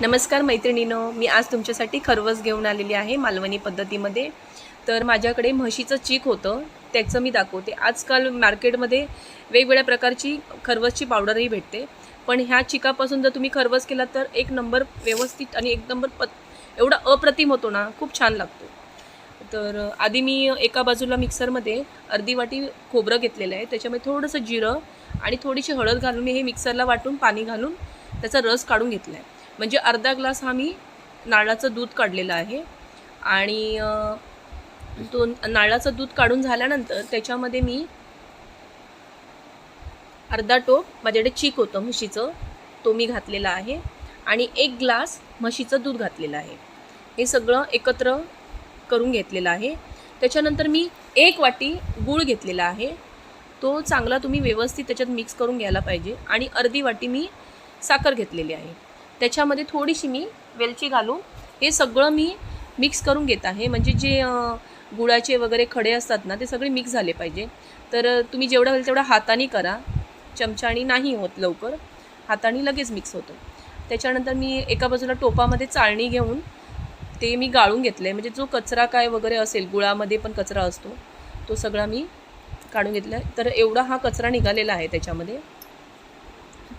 नमस्कार मैत्रिणीनो मी आज तुमच्यासाठी खरवस घेऊन आलेली आहे मालवणी पद्धतीमध्ये. तर माझ्याकडे म्हशीचं चीक होतं त्याचं मी दाखवते. आजकाल मार्केटमध्ये वेगवेगळ्या प्रकारची खरवसची पावडरही भेटते. पण ह्या चिकापासून जर तुम्ही खरवस केला तर एक नंबर व्यवस्थित आणि एक नंबर पत एवढा अप्रतिम होतो ना खूप छान लागतो. तर आधी मी एका बाजूला मिक्सरमध्ये अर्धी वाटी खोबरं घेतलेलं आहे. त्याच्यामध्ये थोडंसं जिरं आणि थोडीशी हळद घालून मी हे मिक्सरला वाटून पाणी घालून त्याचा रस काढून घेतला आहे म्हणजे अर्धा ग्लास हा मी नारळाचं दूध काढलेलं आहे. आणि तो नारळाचं दूध काढून झाल्यानंतर त्याच्यामध्ये मी अर्धा टोप माझ्याकडे चीक होतं म्हशीचं तो मी घातलेला आहे. आणि एक ग्लास म्हशीचं दूध घातलेलं आहे. हे सगळं एकत्र करून घेतलेलं आहे. त्याच्यानंतर मी एक वाटी गूळ घेतलेला आहे. तो चांगला तुम्ही व्यवस्थित त्याच्यात मिक्स करून घ्यायला पाहिजे. आणि अर्धी वाटी मी साखर घेतलेली आहे. त्याच्यामध्ये थोडीशी मी वेलची घालून हे सगळं मी मिक्स करून घेत आहे. म्हणजे जे गुळाचे वगैरे खडे असतात ना ते सगळे मिक्स झाले पाहिजे. तर तुम्ही जेवढं होईल तेवढं हाताने करा. चमच्याने नाही होत लवकर. हाताने लगेच मिक्स होतं. त्याच्यानंतर मी एका बाजूला टोपामध्ये चाळणी घेऊन ते मी गाळून घेतलं आहे म्हणजे जो कचरा काय वगैरे असेल गुळामध्ये पण कचरा असतो तो सगळा मी काढून घेतला आहे तर एवढा हा कचरा निघालेला आहे त्याच्यामध्ये.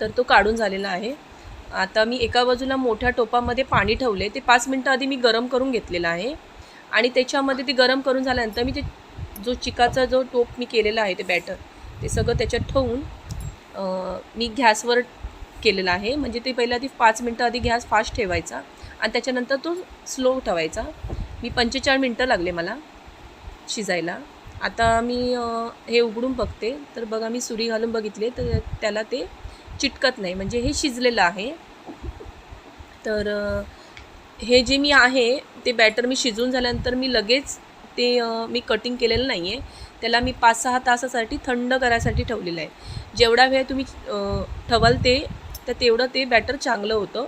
तर तो काढून झालेला आहे. आता मी एका बाजूला मोठ्या टोपामध्ये पाणी ठेवले ते पाच मिनटं आधी मी गरम करून घेतलेलं आहे. आणि त्याच्यामध्ये ते गरम करून झाल्यानंतर मी ते जो चिकाचा जो टोप मी केलेला आहे ते बॅटर ते सगळं त्याच्यात ठेवून मी गॅसवर केलेला आहे. म्हणजे ते पहिल्या आधी पाच मिनटं आधी गॅस फास्ट ठेवायचा आणि त्याच्यानंतर तो स्लो ठेवायचा. मी पंचेचाळीस मिनटं लागले मला शिजायला. आता मी हे उघडून बघते. तर बघा मी सुरी घालून बघितले. तर त्याला ते चिटकत नाही म्हणजे हे शिजलेलं आहे. तर हे जे मी आहे ते बॅटर मी शिजवून झाल्यानंतर मी लगेच ते मी कटिंग केलेलं नाही आहे त्याला मी पाच सहा तासासाठी थंड करायसाठी ठेवलेलं आहे. जेवढा वेळ तुम्ही ठवाल ते तर तेवढं ते बॅटर चांगलं होतं.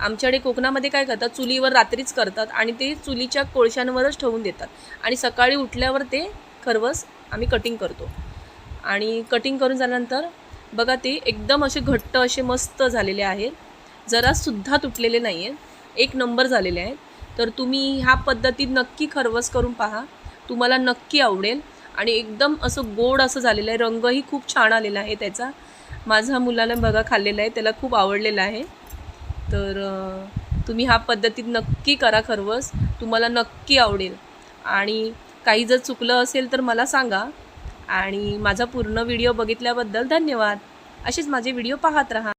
आमच्याकडे कोकणामध्ये काय करतात चुलीवर रात्रीच करतात आणि ते चुलीच्या कोळशांवरच ठेवून देतात. आणि सकाळी उठल्यावर ते खरवस आम्ही कटिंग करतो. आणि कटिंग करून झाल्यानंतर बघा ते एकदम असे घट्ट असे मस्त झालेले आहेत जरासुद्धा तुटलेले नाही आहेत एक नंबर झालेले आहेत. तर तुम्ही ह्या पद्धतीत नक्की खरवस करून पहा. तुम्हाला नक्की आवडेल. आणि एकदम असं गोड असं झालेलं आहे. रंगही खूप छान आलेला आहे त्याचा. माझा मुलाला बघा खाल्लेला आहे. त्याला खूप आवडलेला आहे. तर तुम्ही ह्या पद्धतीत नक्की करा खरवस. तुम्हाला नक्की आवडेल. आणि काही जर चुकलं असेल तर मला सांगा. आणि माझा पूर्ण व्हिडिओ बघितल्याबद्दल धन्यवाद. असेच माझे व्हिडिओ पाहत राहा.